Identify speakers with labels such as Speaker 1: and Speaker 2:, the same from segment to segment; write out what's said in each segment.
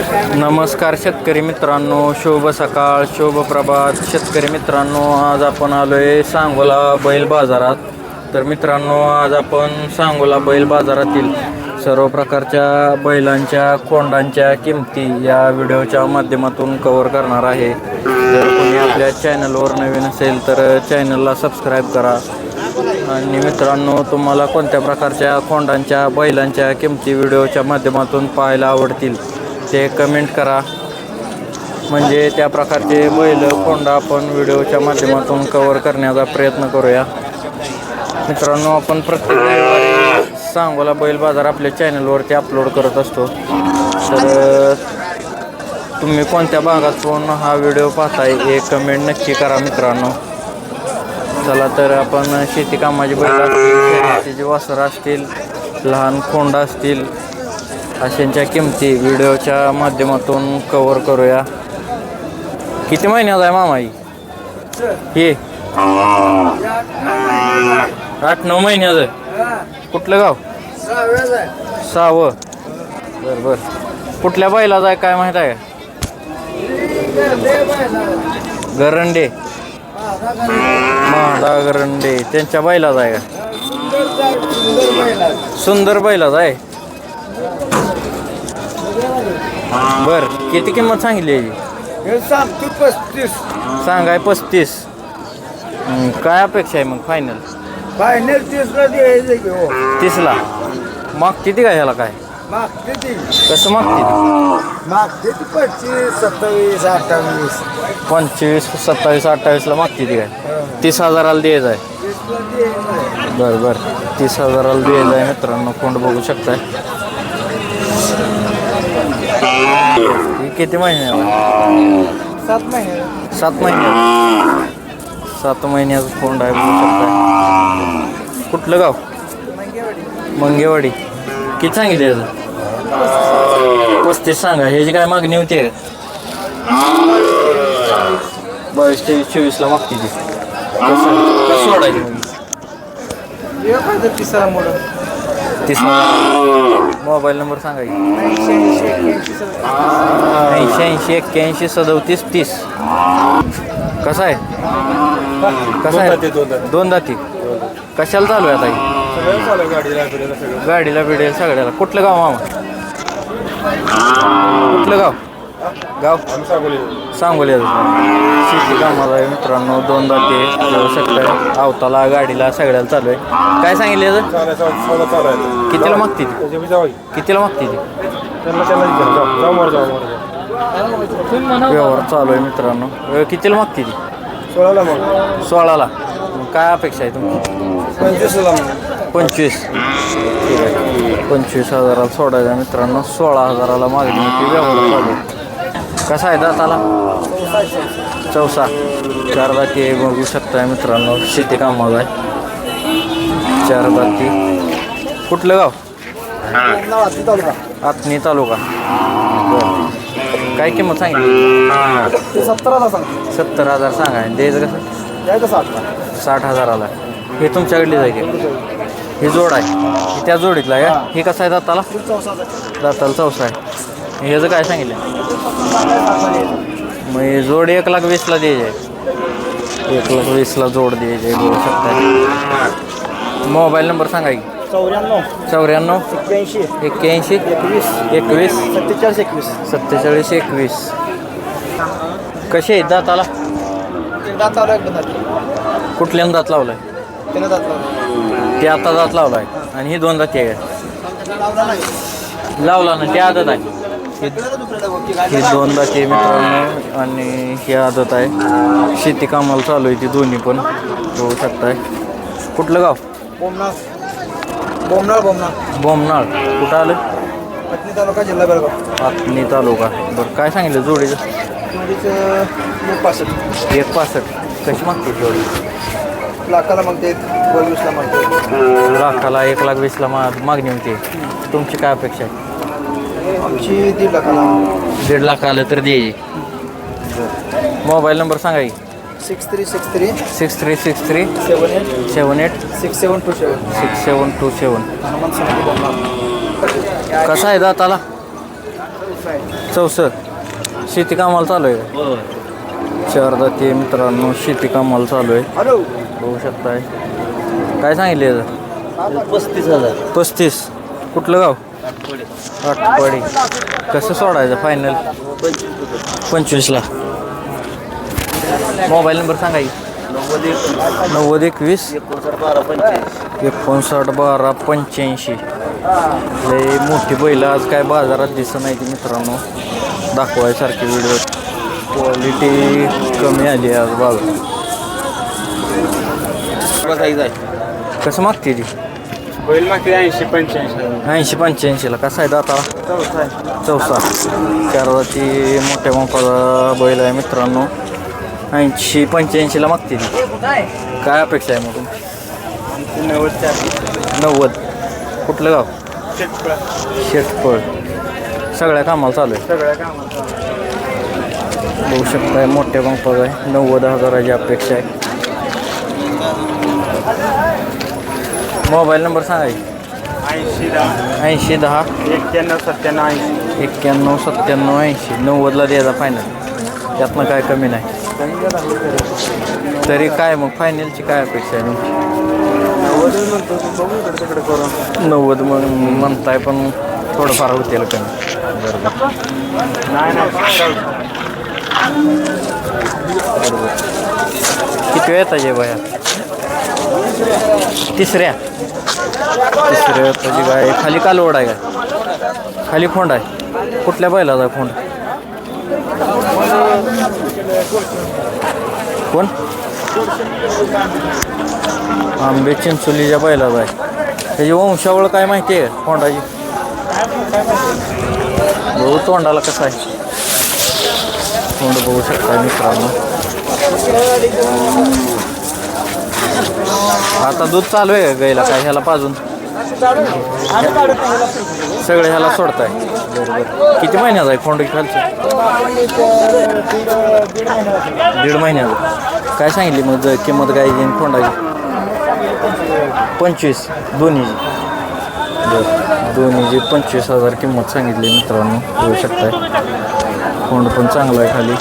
Speaker 1: नमस्कार शेतकरी मित्रांनो शुभ सकाळ शुभ प्रभात. शेतकरी मित्रांनो आज आपण आलोय सांगोला बैल बाजारात. तर मित्रांनो आज आपण सांगोला बैल बाजारातील सर्व प्रकारच्या बैलांच्या कोंडांच्या किमती या व्हिडिओच्या माध्यमातून कवर करणार आहे. जर कोणी आपल्या चॅनलवर नवीन असेल तर चॅनलला सबस्क्राईब करा. आणि मित्रांनो तुम्हाला कोणत्या प्रकारच्या कोंडांच्या बैलांच्या किमती व्हिडिओच्या माध्यमातून पाहायला आवडतील? ते कमेंट करा. म्हणजे त्या प्रकारचे बैल कोंडा आपण व्हिडिओच्या माध्यमातून कवर करण्याचा प्रयत्न करूया. मित्रांनो आपण प्रत्येक रविवारी सांगोला बैल बाजार आपल्या चॅनलवरती अपलोड करत असतो. तर तुम्ही कोणत्या भागातून हा व्हिडिओ पाहताय हे कमेंट नक्की करा मित्रांनो. चला तर आपण शेती कामाची बैल असतील शर्यतीची वासरं असतील लहान कोंडा असतील अशांच्या किमती व्हिडिओच्या माध्यमातून कवर करूया. किती महिन्याचा आहे मामा हे? आठ नऊ महिन्याचं आहे. कुठलं गाव? सहावं बरं बरं. कुठल्या बैलाचं आहे काय माहीत आहे? का गरंडे. महाडा गरंडे. त्यांच्या बैलाचा आहे का? सुंदर बैलाचा आहे. बर किती किंमत सांगितली याची?
Speaker 2: हे पस्तीस.
Speaker 1: सांगाय पस्तीस. काय अपेक्षा आहे मग फायनल
Speaker 2: फायनल तीसला द्यायचं हो.
Speaker 1: तीसला? मागते ती काय ह्याला काय?
Speaker 2: मागते
Speaker 1: कसं मागते ती
Speaker 2: मागते ती पस्तीस सत्तावीस अठ्ठावीस.
Speaker 1: पंचवीस सत्तावीस अठ्ठावीसला मागते ती काय? तीस हजाराला द्यायचं आहे. बरं बरं. तीस हजाराला द्यायचं आहे मित्रांनो. कोण बघू शकताय? किती महिने?
Speaker 2: सात महिने.
Speaker 1: सात महिने. सात महिन्याचं कोंड आहे बघू शकताय. कुठलं गाव? मंगेवाडी. किती सांगितले याचं? पस्तीस सांगा. ह्याची काय मागणी होती? बावीस तेवीस चोवीसला मागते ती. कसं? कसं सोडायची? मग
Speaker 2: एखादं तिसरा मोडा
Speaker 1: तीस मोबाईल नंबर सांगा. ऐंशी ऐंशी एक्क्याऐंशी सदोतीस तीस. कसा आहे? कसा आहे? दोन दाती कशाला चालू आहे आता
Speaker 2: गाडीला बिडेल
Speaker 1: सगळ्याला. कुठलं गाव मामा? कुठलं गाव? गाव? सांगोली. शेती कामाला आहे मित्रांनो. दोन दाते जाऊ अवताला गाडीला सगळ्याला चालू आहे. काय सांगितलं कितीला मागते ती कितीला मागते ती व्यवहार चालू आहे मित्रांनो. कितीला मागते ती
Speaker 2: सोळाला मग.
Speaker 1: सोळाला. काय अपेक्षा आहे तुमची?
Speaker 2: मग.
Speaker 1: पंचवीस. पंचवीस हजाराला सोडायचं मित्रांनो. सोळा हजाराला मागणी होती. व्यवहार चालू आहे. कसा आहे दाताला चौसा. चार बाकी बघू शकताय मित्रांनो. शेती कामाला आहे. चार बाकी. कुठलं गाव? आत्नी तालुका. काय किंमत सांगितली?
Speaker 2: ते सत्तराला
Speaker 1: सत्तर हजार सांगा. आणि द्यायचं कसं? साठ हजाराला हे तुमच्याकडली जाय की? ही जोड आहे. त्या जोडीतला आहे का? कसं आहे दाताला? दाताला चौसा आहे. ह्याचं काय सांगितलं? मग हे जोड एक लाख वीसला द्यायचे एक लाख वीसला जोड द्यायचे बघू शकता. मोबाईल नंबर सांगा की.
Speaker 2: चौऱ्याण्णव.
Speaker 1: चौऱ्याण्णव.
Speaker 2: एक्क्याऐंशी.
Speaker 1: एक्क्याऐंशी.
Speaker 2: एकवीस.
Speaker 1: एकवीस.
Speaker 2: सत्तेचाळीस एकवीस.
Speaker 1: सत्तेचाळीस एकवीस. कसे आहेत दाताला?
Speaker 2: दात लावला एक
Speaker 1: कुठल्यानं दात लावलाय?
Speaker 2: त्यानं दात लावला
Speaker 1: ते आता दात लावलाय. आणि ही दोन दाती आहे. का?
Speaker 2: लावला नाही.
Speaker 1: लावला ना ते आदत आहे. ही ही दोन दाती आहे मित्रांनो आणि ही आदत आहे. शेती कामाला चालू आहे ती दोन्ही पण. बघू शकताय. कुठलं गाव?
Speaker 2: बोमनाळ. बोमनाळ बोमनाळ.
Speaker 1: बोमनाळ. कुठं आलं?
Speaker 2: पत्नी तालुका जिल्हा बेळगाव.
Speaker 1: आत्नी तालुका. बरं काय सांगितलं जोडीचं?
Speaker 2: जोडीचं एक पासष्ट.
Speaker 1: एक पासष्ट. कशी मागते जोडी?
Speaker 2: लाखाला मागते वीसला मागते.
Speaker 1: लाखाला एक लाख वीसला मा मागणी होती. तुमची काय अपेक्षा आहे?
Speaker 2: आमची दीड लाखाला
Speaker 1: दीड लाख आलं तर द्यायची मोबाईल नंबर सांगा की.
Speaker 2: Six three six three
Speaker 1: six three six three
Speaker 2: seven eight
Speaker 1: seven eight
Speaker 2: six seven two seven.
Speaker 1: Six seven two seven.
Speaker 2: Hanuman समिती बोमनाळ
Speaker 1: कसा आहे दाताला? चौसष्ट. शेती कामाला चालू आहे? चार जाती मित्रांनो शेती कामाला चालू आहे. बघू शकताय. काय सांगितले?
Speaker 2: पस्तीस हजार.
Speaker 1: पस्तीस. कुठलं गाव? आठपाडी कसं सोडायचं फायनल पंचवीसला. मोबाईल नंबर सांगा.
Speaker 2: नव्वद एक
Speaker 1: नव्वद एकवीस.
Speaker 2: एकोणसाठ बारा
Speaker 1: पंच्याऐंशी. लय मोठी बैल आज काय बाजारात दिसत नाही ती मित्रांनो. दाखवायसारखी व्हिडिओ क्वालिटी कमी आली आज बाजार. कसं मागते ती?
Speaker 2: बैल मागते ऐंशी पंच्याऐंशी.
Speaker 1: ऐंशी पंच्याऐंशीला. कसा आहे दाता चौसा. चार जाती मोठ्या मापाचा बैल आहे मित्रांनो. ऐंशी पंच्याऐंशीला मागते ती काय अपेक्षा आहे मग तुमची?
Speaker 2: नव्वद
Speaker 1: नव्वद. कुठलं गाव? शेतफळ सगळ्या कामाला चालू आहे.
Speaker 2: सगळ्या कामाचा
Speaker 1: बघू शकताय मोठ्या पंपाचा आहे. नव्वद हजाराची अपेक्षा आहे. मोबाईल नंबर सांगा की.
Speaker 2: ऐंशी दहा.
Speaker 1: ऐंशी दहा.
Speaker 2: एक्क्याण्णव सत्त्याण्णव ऐंशी.
Speaker 1: एक्क्याण्णव सत्त्याण्णव ऐंशी. नव्वदला द्यायचा फायनल त्यातनं काय कमी नाही. तरी काय मग फायनलची काय अपेक्षा आहे
Speaker 2: करून
Speaker 1: नव्वद मग म्हणताय पण थोडंफार होतील कमी.
Speaker 2: नाही नाही.
Speaker 1: किती वेळ येताचे बाया? तिसऱ्या. तिसऱ्या त्याची गाय. खाली कालवड आहे का खाली फोंड आहे. कुठल्या बैलाचा आहे फोंड कोण? आंबे चिंचोलीच्या बैलाचा आहे. त्याची वंशावळ काय माहिती आहे फोंडाची बघू तोंडाला कसं आहे. तोंड बघू शकता मित्रांनो. आता दूध चालू आहे का गाईला काय ह्याला पाजून. सगळे ह्याला सोडताय. बरोबर. किती महिन्याचा आहे फोंड खालचं? दीड महिन्याचा. काय सांगितली मग किंमत काय आणि फोंडाची पंचवीस. दोन्हीची. बरं. दोन्हीची पंचवीस हजार किंमत सांगितली मित्रांनो. घेऊ शकताय. फोंड पण चांगला आहे खाली.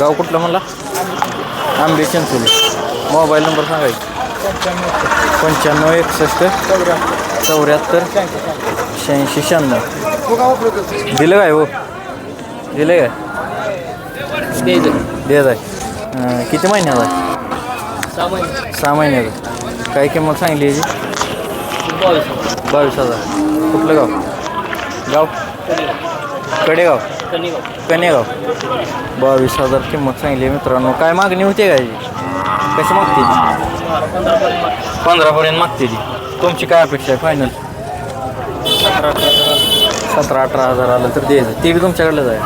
Speaker 1: गाव कुठलं मला आंबे चिंचोली. मोबाईल नंबर सांगा. पंच्याण्णव एकसष्ट चौऱ्याहत्तर शहाऐंशी शहाण्णव. दिलं काय हो? दिलं काय? आहे अं, किती महिन्याचा आहे? सहा महिन्याचा. काय किंमत सांगली याची? बावीस हजार. कुठलं गाव? गाव? कडेगाव. कनेगाव बावीस हजार किंमत सांगली आहे मित्रांनो. काय मागणी होती का याची? कशी मागते ती. पंधरापर्यंत मागते ती. तुमची काय अपेक्षा आहे? फायनल सतरा अठरा हजार आलं तर द्यायचं. ते बी तुमच्याकडलंच आहे.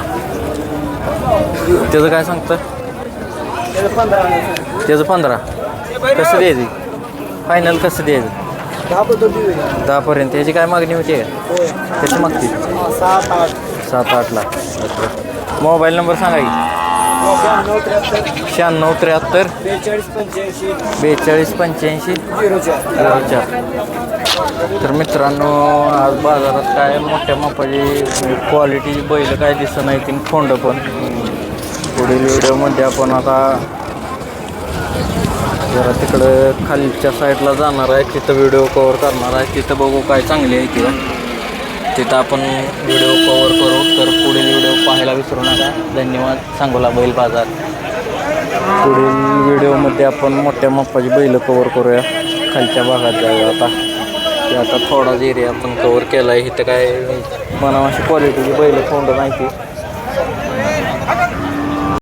Speaker 1: त्याचं काय सांगतं? त्याचं पंधरा. कसं द्यायचं? फायनल कसं द्यायचं? दहापर्यंत याची काय मागणी होती? का कशी मागते.
Speaker 2: सात आठ.
Speaker 1: सात आठला. मोबाईल नंबर सांगा की.
Speaker 2: त्र्याहत्तर
Speaker 1: शहाण्णव त्र्याहत्तर.
Speaker 2: बेचाळीस पंच्याऐंशी.
Speaker 1: बेचाळीस पंच्याऐंशी.
Speaker 2: झिरो चार
Speaker 1: झिरो चार तर मित्रांनो आज बाजारात काय मोठ्या मापाची क्वालिटीची बैल काय दिसत नाही ती खोंड पण. पुढील व्हिडिओमध्ये आपण आता जरा तिकडं खालच्या साईडला जाणार आहे. तिथं व्हिडिओ कवर करणार आहे. तिथं बघू काय चांगली आहे किंवा तिथं आपण व्हिडिओ कवर करू. तर पुढील व्हिडिओ पाहायला विसरू नका. धन्यवाद. सांगोला बैल बाजार. पुढील व्हिडिओमध्ये आपण मोठ्या मापाची बैल कवर करूया. खालच्या भागात जाऊया आता. ते आता थोडाच एरिया आपण कवर केला आहे इथं काय मनामाशी क्वालिटीची बैल कोंड नाही ती.